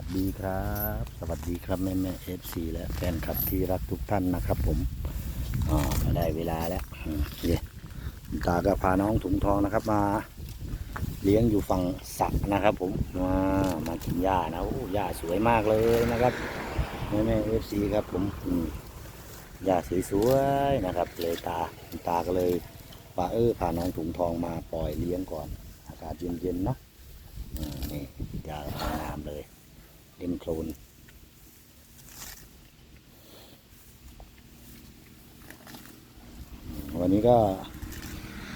วัสดีครับ สวัสดีครับแม่แม่เอฟซีและแฟนคลับที่รักทุกท่านนะครับผมอ่าก็ได้เวลาแล้วอืมนี่ตาก็พาน้องถุงทองนะครับ มา เลี้ยงอยู่ฝั่งสระนะครับ ผมมามากินหญ้านะโอ้หญ้าสวยมากเลยนะครับแม่แม่เอฟซีครับผมหญ้าสวยๆนะครับ เลยตาตาก็เลยว่าเออพาน้องถุงทองมาปล่อยเลี้ยงก่อน อากาศเย็นๆเนาะนี่หญ้างามเลย เล่นโคลนวันนี้ก็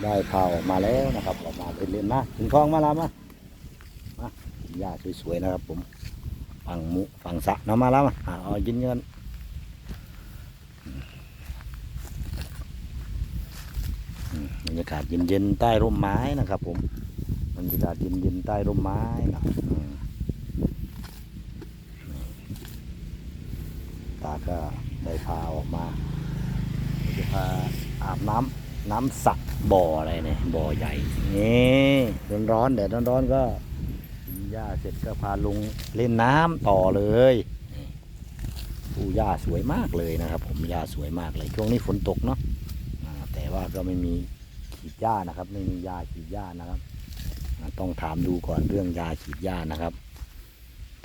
ได้พาออกมาแล้วนะครับออกมาเล่นๆนะถึงคลองมาแล้วมามาหญ้าสวยๆนะครับ ผมฝั่งมุฝั่งสะน้ำมาแล้วมาอ่าเอายินเงินบรรยากาศเย็นๆใต้ร่มไม้นะครับ ผมบรรยากาศเย็นๆใต้ร่มไม้นะอืม ตา ก็ได้พาออกมาจะพาอาบน้ำน้ำสักบ่ออะไรเนี่ยบ่อใหญ่นี่ร้อนร้อนๆแดดร้อนร้อนก็กินหญ้าเสร็จก็พาลุงเล่นน้ำต่อเลยผู้หญ้าสวยมากเลยนะครับ ผมหญ้าสวยมากเลยช่วงนี้ฝนตกเนาะแต่ว่าก็ไม่มีฉีดหญ้านะครับ ไม่มียาฉีดหญ้านะครับ ต้องถามดูก่อนเรื่องยาฉีดหญ้านะครับ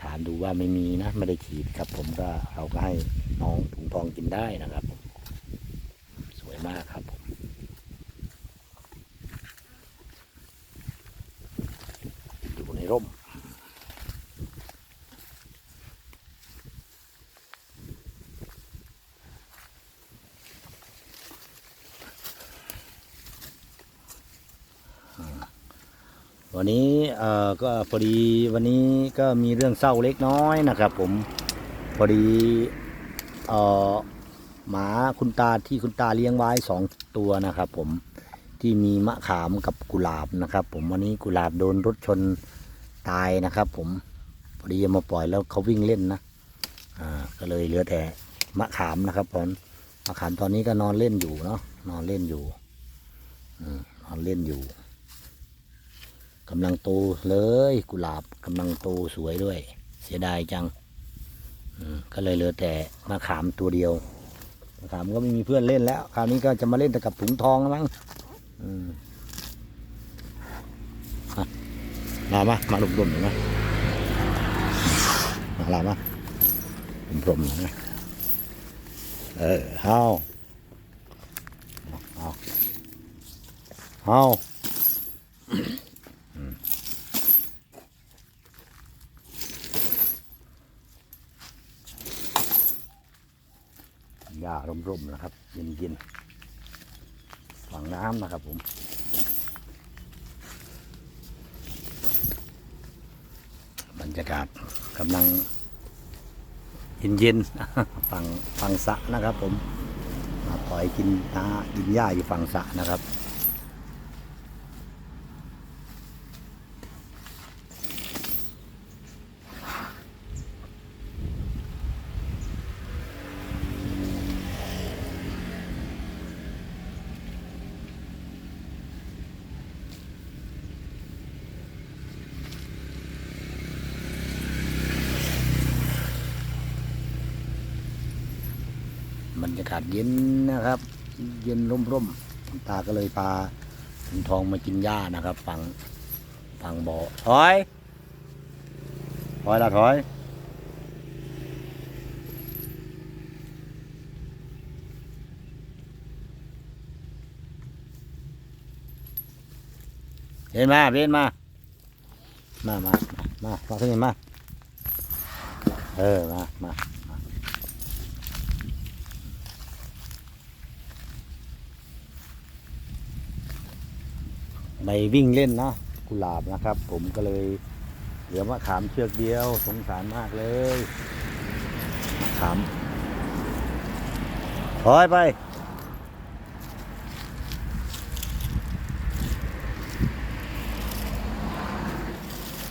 ถามดูว่าไม่มีนะไม่ได้ฉีดครับ ผมก็เราก็ให้น้องถุงทองกินได้นะครับ สวยมากครับผมอยู่ในร่ม วันนี้เอ่อก็พอดีวันนี้ก็มีเรื่องเศร้าเล็กน้อยนะครับ ผมพอดีเอ่อหมาคุณตาที่คุณตาเลี้ยงไว้สองตัวนะครับ ผมที่มีมะขามกับกุหลาบนะครับ ผมวันนี้กุหลาบโดนรถชนตายนะครับ ผมพอดีมาปล่อยแล้วเขาวิ่งเล่นนะอ่าก็เลยเหลือแต่มะขามนะครับผมมะขามตอนนี้ก็นอนเล่นอยู่เนาะนอนเล่นอยู่นอนเล่นอยู่ กำลังโตเลยกุหลาบกำลังโตสวยด้วย เสียดายจังก็เลยเหลือแต่มะขามตัวเดียวมะขามก็ไม่มีเพื่อนเล่นแล้ว คราวนี้ก็จะมาเล่นแต่กับถุงทองแล้วมั้งมามามาหลุมๆหน่อยนะมาลามาผมพรมๆหน่อยนะเออเฮาเอาเฮา หญ้าร่มๆนะครับ เย็นๆฝั่งน้ำนะครับผมบรรยากาศกำลังเย็นๆฝั่งฝั่งสะนะครับผมมาปล่อยกินน้ากินหญ้าอยู่ฝั่งสะนะครับ รยากาศเย็นนะครับ เย็นร่มๆคุณตาก็เลยพาถุงทองมากินหญ้านะครับ ฝั่งฝั่งบ่อถอยถอยละถอยเห็นมาเห็นมา มา มา มามาขึ้นมา เออ มา มา ไปวิ่งเล่นเนาะกุหลาบนะครับ ผมก็เลยเหลือมะขามเชือกเดียว สงสารมากเลยมะขามถอยไป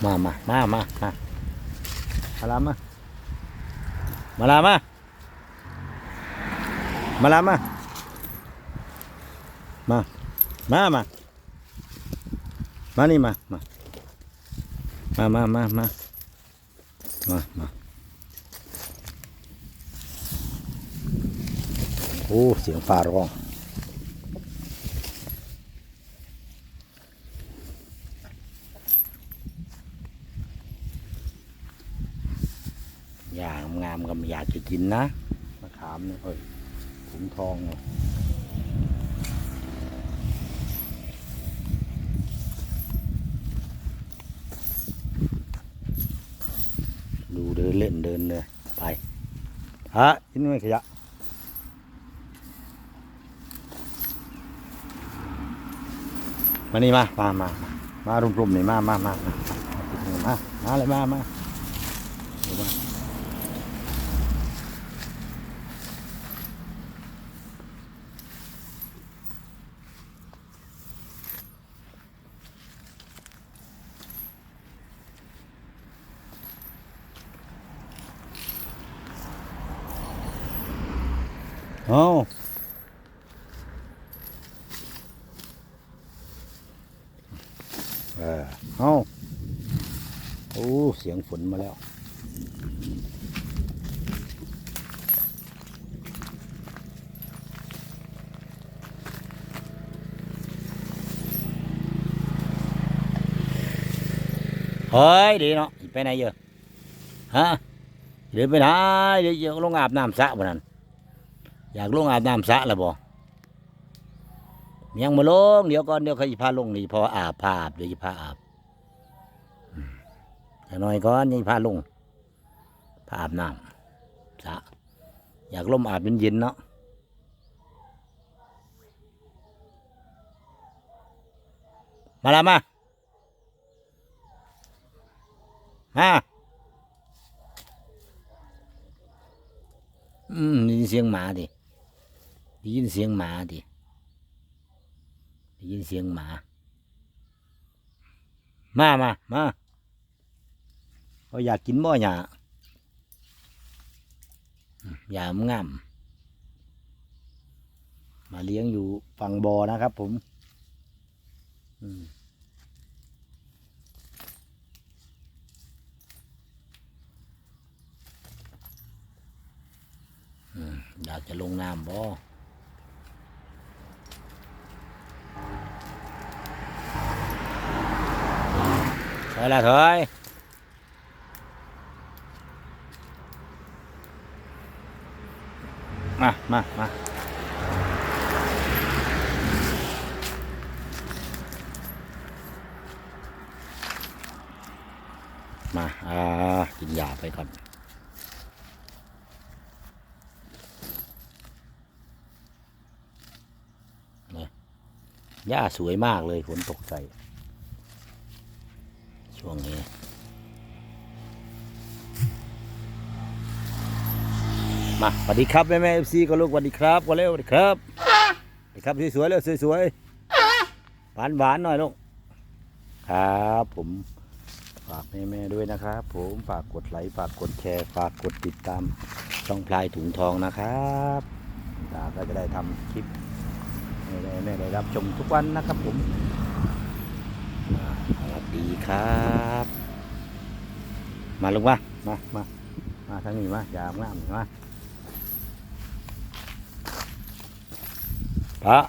มามามามามามาลามามาลามามาลามามามามา มานี่มา มา มามามามามามาโอ้ เสียงฟ้าร้อง อย่างงามก็ไม่อยากจะกินนะ มะขามเนี่ยเฮ้ยถุงทองเนี่ยดูเดินเล่นเดินเลยไปฮะชิ้นไม่ขยะมานี่มามามามารุมๆนี่มามามามามามาเลยมามา เดี๋ยวมาเอาเออเอาโอ้ เสียงฝนมาแล้ว เฮ้ย ดีเนาะไปไหนเยอะฮะเดี๋ยวไปไหนเดี๋ยวจะลงอาบน้ำสระบ่นั่น อยากลงอาบน้ำสระแล้วบ่ยังมาลง เดี๋ยวก่อนเดี๋ยวเขาจะพาลงนี่พออาบพาอาบเดี๋ยวจะพาอาบอืมอย่าน้อยก่อนยังพาลงพาอาบน้ำสระอยากลมอาบเย็นๆเนาะมาละมา มาอืมได้ยินเสียงหมาดิ ได้ยินเสียงหมาดิได้ยินเสียงหมา มามามาเขาอยากกินบ่หยาอืมหยามงามมาเลี้ยงอยู่ฝั่งบ่อนะครับผมอืมอืมอยากจะลงน้ำบ่ถอย ละถอยมามามามา อ่า กินยาไปก่อนหญ้าสวยมากเลยฝนตกใส่ ช่วงนี้มาสวัสดีครับแม่แม่เอฟซีก็ลูกสวัสดีครับก็เร็วสวัสดีครับสวัสดีครับสวยๆเร็วสวยๆหวานหวานๆหน่อยลูกครับ ผมฝากแม่แม่ด้วยนะครับ ผมฝากกดไลค์ฝากกดแชร์ ฝากกดติดตามช่องพลายถุงทองนะครับตาก็จะได้ทำคลิปไม่ได้ไม่ได้รับชมทุกวันนะครับผม สวัสดีครับ มาลงมามามามาทางนี้มาอย่ามงามมาพระ